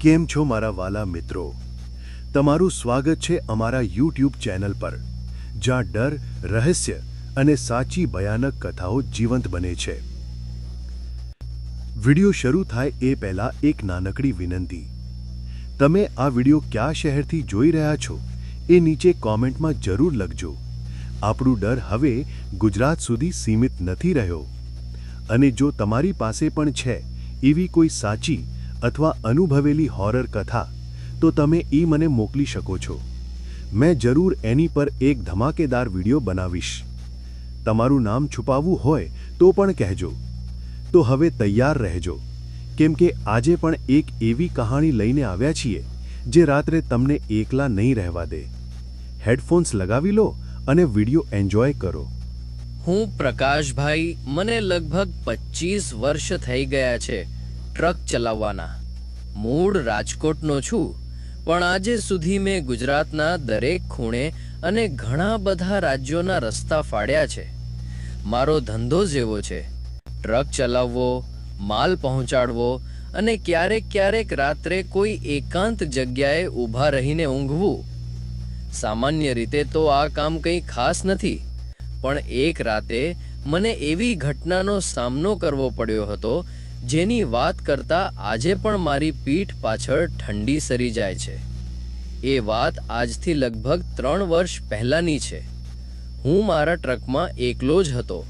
કેમ છો મારા વાલા મિત્રો? તમારું સ્વાગત છે અમારા યુટ્યુબ ચેનલ પર, જ્યાં ડર, રહસ્ય અને સાચી ભયાનક કથાઓ જીવંત બને છે. વિડિયો શરૂ થાય એ પહેલા એક નાનકડી વિનંતી. તમે આ વિડિયો કયા શહેરથી જોઈ રહ્યા છો એ નીચે કોમેન્ટમાં જરૂર લખજો. આપણું ડર હવે ગુજરાત સુધી સીમિત નથી રહ્યો. અને જો તમારી પાસે પણ છે એવી કોઈ સાચી અથવા અનુભવેલી હોરર કથા, તો તમે એ મને મોકલી શકો છો. મેં જરૂર એની પર એક ધમાકેદાર વીડિયો બનાવીશ. તમારું નામ છુપાવવું હોય તો પણ કહેજો. તો હવે તૈયાર રહેજો. કેમ કે આજે પણ એક એવી કહાણી લઈને આવ્યા છીએ, જે રાત્રે તમને એકલા નહીં રહેવા દે. હેડફોન્સ લગાવી લો અને વીડિયો એન્જોય કરો. હું પ્રકાશભાઈ, મને લગભગ પચીસ વર્ષ થઈ ગયા છે. ટ્રક ચલાવવાના. મૂળ રાજકોટનો છું. પણ આજે સુધી મેં ગુજરાતના દરેક ખૂણે અને ઘણા બધા રાજ્યોના રસ્તા ફાડ્યા છે. મારો ધંધો જેવો છે. ટ્રક ચલાવવો, માલ પહોંચાડવો અને ક્યારેક ક્યારેક રાત્રે કોઈ એકાંત જગ્યાએ ઊભા રહીને ઊંઘવું. સામાન્ય રીતે તો આ કામ કંઈ ખાસ નથી, પણ એક રાતે મને એવી ઘટનાનો સામનો કરવો પડ્યો હતો જેની વાત કરતા આજે પણ મારી પીઠ પાછળ ઠંડી સરી જાય છે. એ વાત આજથી લગભગ ત્રણ વર્ષ પહેલાંની છે. હું મારા ટ્રકમાં એકલો જ હતો.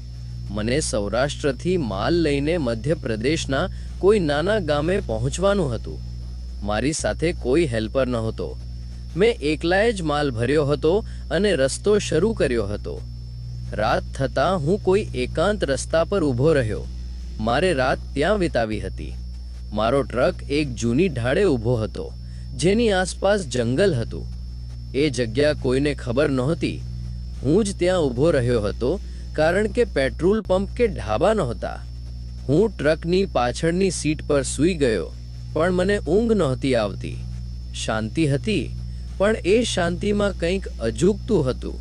મને સૌરાષ્ટ્રથી માલ લઈને મધ્યપ્રદેશના કોઈ નાના ગામે પહોંચવાનું હતું. મારી સાથે કોઈ હેલ્પર નહોતો. મેં એકલાએ જ માલ ભર્યો હતો અને રસ્તો શરૂ કર્યો હતો. રાત થતાં હું કોઈ એકાંત રસ્તા પર ઊભો રહ્યો. મારે રાત ત્યાં વિતાવી હતી. મારો ટ્રક એક જૂની ઢાળે ઊભો હતો, જેની આસપાસ જંગલ હતું. એ જગ્યા કોઈને ખબર નહોતી. હું જ ત્યાં ઊભો રહ્યો હતો, કારણ કે પેટ્રોલ પંપ કે ઢાબા નહોતા. હું ટ્રકની પાછળની સીટ પર સૂઈ ગયો, પણ મને ઊંઘ નહોતી આવતી. શાંતિ હતી, પણ એ શાંતિમાં કંઈક અજુગતું હતું.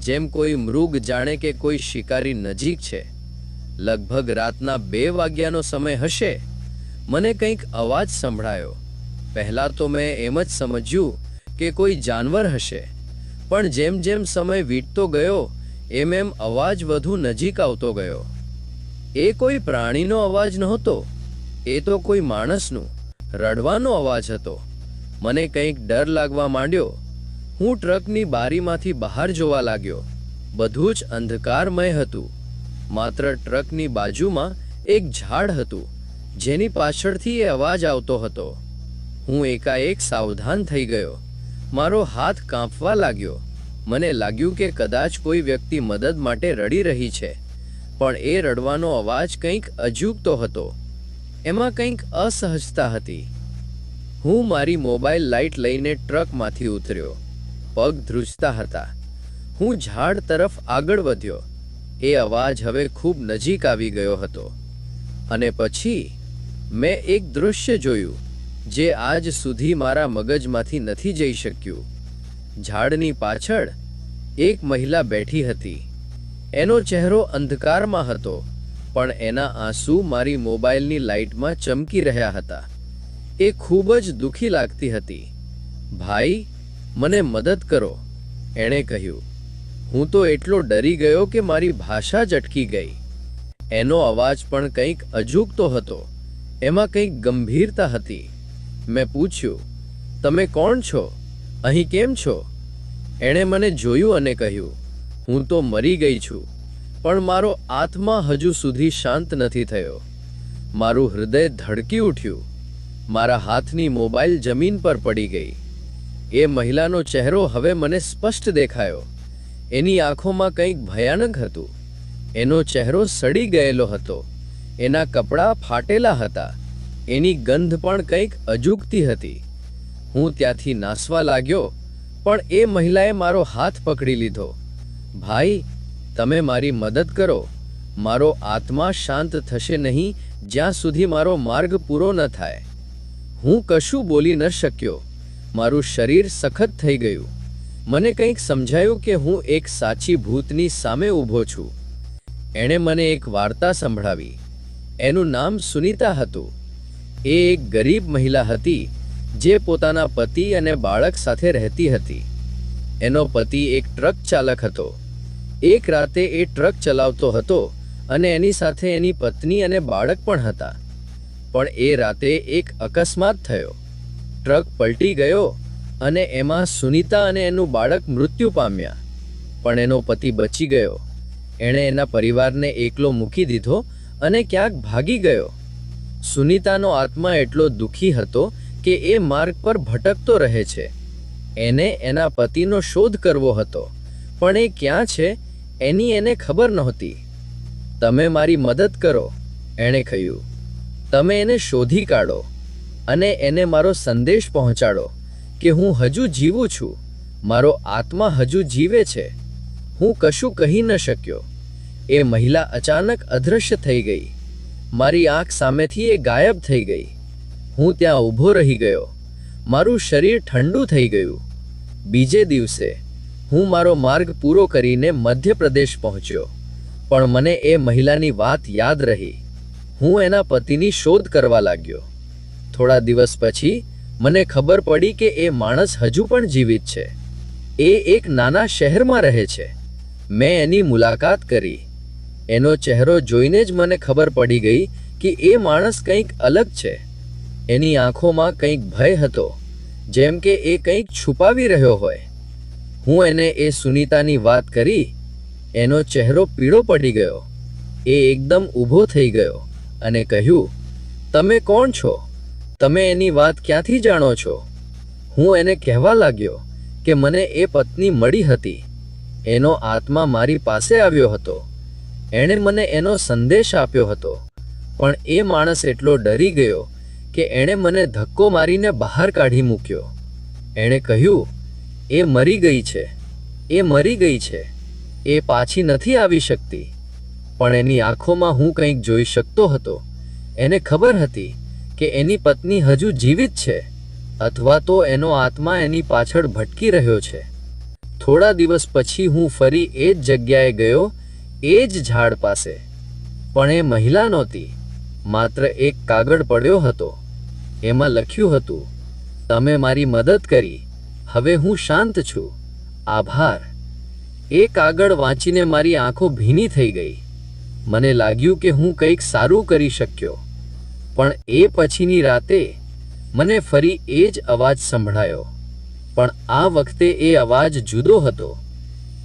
જેમ કોઈ મૃગ જાણે કે કોઈ શિકારી નજીક છે લગભગ રાતના બે વાગ્યાનો સમય હશે. મને કંઈક અવાજ સંભળાયો. પહેલાં તો મેં એમ જ સમજ્યું કે કોઈ જાનવર હશે. પણ જેમ જેમ સમય વીતતો ગયો, એમ એમ અવાજ વધુ નજીક આવતો ગયો. એ કોઈ પ્રાણીનો અવાજ નહોતો. એ તો કોઈ માણસનું, રડવાનો અવાજ હતો. મને કંઈક ડર લાગવા માંડ્યો. હું ટ્રકની બારીમાંથી બહાર જોવા લાગ્યો. બધું જ અંધકારમય હતું. માત્ર ટ્રકની બાજુમાં એક ઝાડ હતું, જેની પાછળથી એ અવાજ આવતો હતો. હું એકાએક સાવધાન થઈ ગયો. મારો હાથ કાંપવા લાગ્યો. મને લાગ્યું કે કદાચ કોઈ વ્યક્તિ મદદ માટે રડી રહી છે, પણ એ રડવાનો અવાજ કંઈક અજુગતો હતો. એમાં કંઈક અસહજતા હતી. હું મારી મોબાઈલ લાઇટ લઈને ટ્રકમાંથી ઉતર્યો. પગ ધ્રુજતા હતા. હું ઝાડ તરફ આગળ વધ્યો. એ અવાજ હવે ખૂબ નજીક આવી ગયો હતો. અને પછી મેં એક દૃશ્ય જોયું, જે આજ સુધી મારા મગજમાંથી નથી જઈ શક્યું. ઝાડની પાછળ એક મહિલા બેઠી હતી. એનો ચહેરો અંધકારમાં હતો, પણ એના આંસુ મારી મોબાઈલની લાઇટમાં ચમકી રહ્યા હતા. એ ખૂબ જ દુઃખી લાગતી હતી. ભાઈ, મને મદદ કરો, એણે કહ્યું. હું તો એટલો ડરી ગયો કે મારી ભાષા જ અટકી ગઈ. એનો અવાજ પણ કંઈક અજુગતો હતો. એમાં કંઈક ગંભીરતા હતી. મેં પૂછ્યું, તમે કોણ છો? અહીં કેમ છો? એણે મને જોયું અને કહ્યું, હું તો મરી ગઈ છું, પણ મારો આત્મા હજુ સુધી શાંત નથી થયો. મારું હૃદય ધડકી ઉઠ્યું. મારા હાથની મોબાઈલ જમીન પર પડી ગઈ. એ મહિલાનો ચહેરો હવે મને સ્પષ્ટ દેખાયો. એની આંખોમાં કંઈક ભયાનક હતું. એનો ચહેરો સડી ગયેલો હતો. એના કપડાં ફાટેલા હતા. એની ગંધ પણ કંઈક અજુગતી હતી. હું ત્યાંથી નાસવા લાગ્યો, પણ એ મહિલાએ મારો હાથ પકડી લીધો. ભાઈ, તમે મારી મદદ કરો. મારો આત્મા શાંત થશે નહીં, જ્યાં સુધી મારો માર્ગ પૂરો ન થાય. હું કશું બોલી ન શક્યો. મારું શરીર સખત થઈ ગયું. મને કંઈક સમજાયું કે હું એક સાચી ભૂતની સામે ઊભો છું. એણે મને એક વાર્તા સંભળાવી. એનું નામ સુનીતા હતું. એ એક ગરીબ મહિલા હતી, જે પોતાના પતિ અને બાળક સાથે રહેતી હતી. એનો પતિ એક ટ્રક ચાલક હતો. એક રાતે એ ટ્રક ચલાવતો હતો અને એની સાથે એની પત્ની અને બાળક પણ હતા. પણ એ રાતે એક અકસ્માત થયો. ટ્રક પલટી ગયો અને એમાં સુનીતા અને એનું બાળક મૃત્યુ પામ્યા. પણ એનો પતિ બચી ગયો. એણે એના પરિવારને એકલો મૂકી દીધો અને ક્યાંક ભાગી ગયો. સુનીતાનો આત્મા એટલો દુઃખી હતો કે એ માર્ગ પર ભટકતો રહે છે. એને એના પતિનો શોધ કરવો હતો. પણ એ ક્યાં છે, એની એને ખબર નહોતી. તમે મારી મદદ કરો, એણે કહ્યું. તમે એને શોધી કાઢો અને એને મારો સંદેશ પહોંચાડો. કે હું હજુ જીવું છું. મારો આત્મા હજુ જીવે છે. હું કશું કહી ન શક્યો. એ મહિલા અચાનક અદૃશ્ય થઈ ગઈ. મારી આંખ સામેથી એ ગાયબ થઈ ગઈ. હું ત્યાં ઊભો રહી ગયો. મારું શરીર ઠંડુ થઈ ગયું. બીજે દિવસે હું મારો માર્ગ પૂરો કરીને મધ્યપ્રદેશ પહોંચ્યો. પણ મને એ મહિલાની વાત યાદ રહી. હું એના પતિની શોધ કરવા લાગ્યો. થોડા દિવસ પછી મને ખબર પડી કે એ માણસ હજુ પણ જીવિત છે. એ એક નાના શહેરમાં રહે છે. મેં એની મુલાકાત કરી. એનો ચહેરો જોઈને જ મને ખબર પડી ગઈ કે એ માણસ કંઈક અલગ છે. એની આંખોમાં કંઈક ભય હતો, જેમ કે એ કંઈક છુપાવી રહ્યો હોય. હું એને એ સુનિતાની વાત કરી. એનો ચહેરો પીળો પડી ગયો. એ એકદમ ઊભો થઈ ગયો અને કહ્યું, તમે કોણ છો? તમે એની વાત ક્યાંથી જાણો છો? હું એને કહેવા લાગ્યો કે મને એ પત્ની મળી હતી. એનો આત્મા મારી પાસે આવ્યો હતો. એણે મને એનો સંદેશ આપ્યો હતો. પણ એ માણસ એટલો ડરી ગયો કે એણે મને ધક્કો મારીને બહાર કાઢી મૂક્યો. એણે કહ્યું, એ મરી ગઈ છે. એ મરી ગઈ છે. એ પાછી નથી આવી શકતી. પણ એની આંખોમાં હું કંઈક જોઈ શકતો હતો. એને ખબર હતી કે એની પત્ની હજુ જીવિત છે અથવા તો એનો આત્મા એની પાછળ ભટકી રહ્યો છે. થોડા દિવસ પછી હું ફરી એ જ જગ્યાએ ગયો, એ જ ઝાડ પાસે. પણ એ મહિલા નહોતી, માત્ર એક કાગળ પડ્યો હતો. એમાં લખ્યું હતું, તમે મારી મદદ કરી, હવે હું શાંત છું, આભાર. એ કાગળ વાંચીને મારી આંખો ભીની થઈ ગઈ. મને લાગ્યું કે હું કંઈક સારું કરી શક્યો. પણ એ પછીની રાતે મને ફરી એ જ અવાજ સંભળાયો. પણ આ વખતે એ અવાજ જુદો હતો.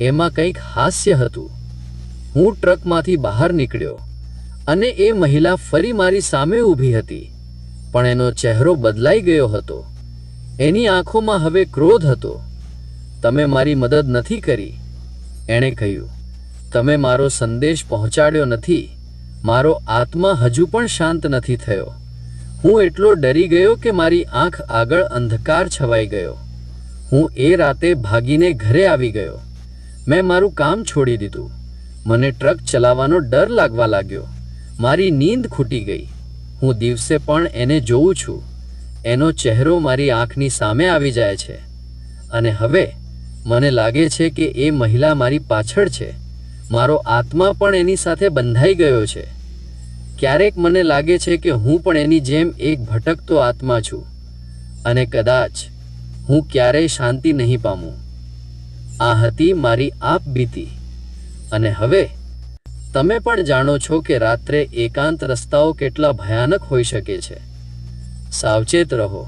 એમાં કંઈક હાસ્ય હતું. હું ટ્રકમાંથી બહાર નીકળ્યો અને એ મહિલા ફરી મારી સામે ઊભી હતી. પણ એનો ચહેરો બદલાઈ ગયો હતો. એની આંખોમાં હવે ક્રોધ હતો. તમે મારી મદદ નથી કરી. એણે કહ્યું. તમે મારો સંદેશ પહોંચાડ્યો નથી. મારો આત્મા હજુ પણ શાંત નથી થયો. હું એટલો ડરી ગયો કે મારી આંખ આગળ અંધકાર છવાઈ ગયો. હું એ રાતે ભાગીને ઘરે આવી ગયો. મેં મારું કામ છોડી દીધું. મને ટ્રક ચલાવવાનો ડર લાગવા લાગ્યો. મારી નીંદ ખૂટી ગઈ. હું દિવસે પણ એને જોઉં છું. એનો ચહેરો મારી આંખની સામે આવી જાય છે. અને હવે મને લાગે છે કે એ મહિલા મારી પાછળ છે. મારો આત્મા પણ એની સાથે બંધાઈ ગયો છે. ક્યારેક મને લાગે છે કે હું પણ એની જેમ એક ભટકતો આત્મા છું. અને કદાચ હું ક્યારેય શાંતિ નહીં પામું. આ હતી મારી આપ બીતી. અને હવે, તમે પણ જાણો છો કે રાત્રે એકાંત રસ્તાઓ કેટલા ભયાનક હોઈ શકે છે. સાવચેત રહો.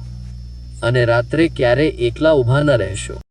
અને રાત્રે ક્યારે એકલા ઊભા ન રહેશો.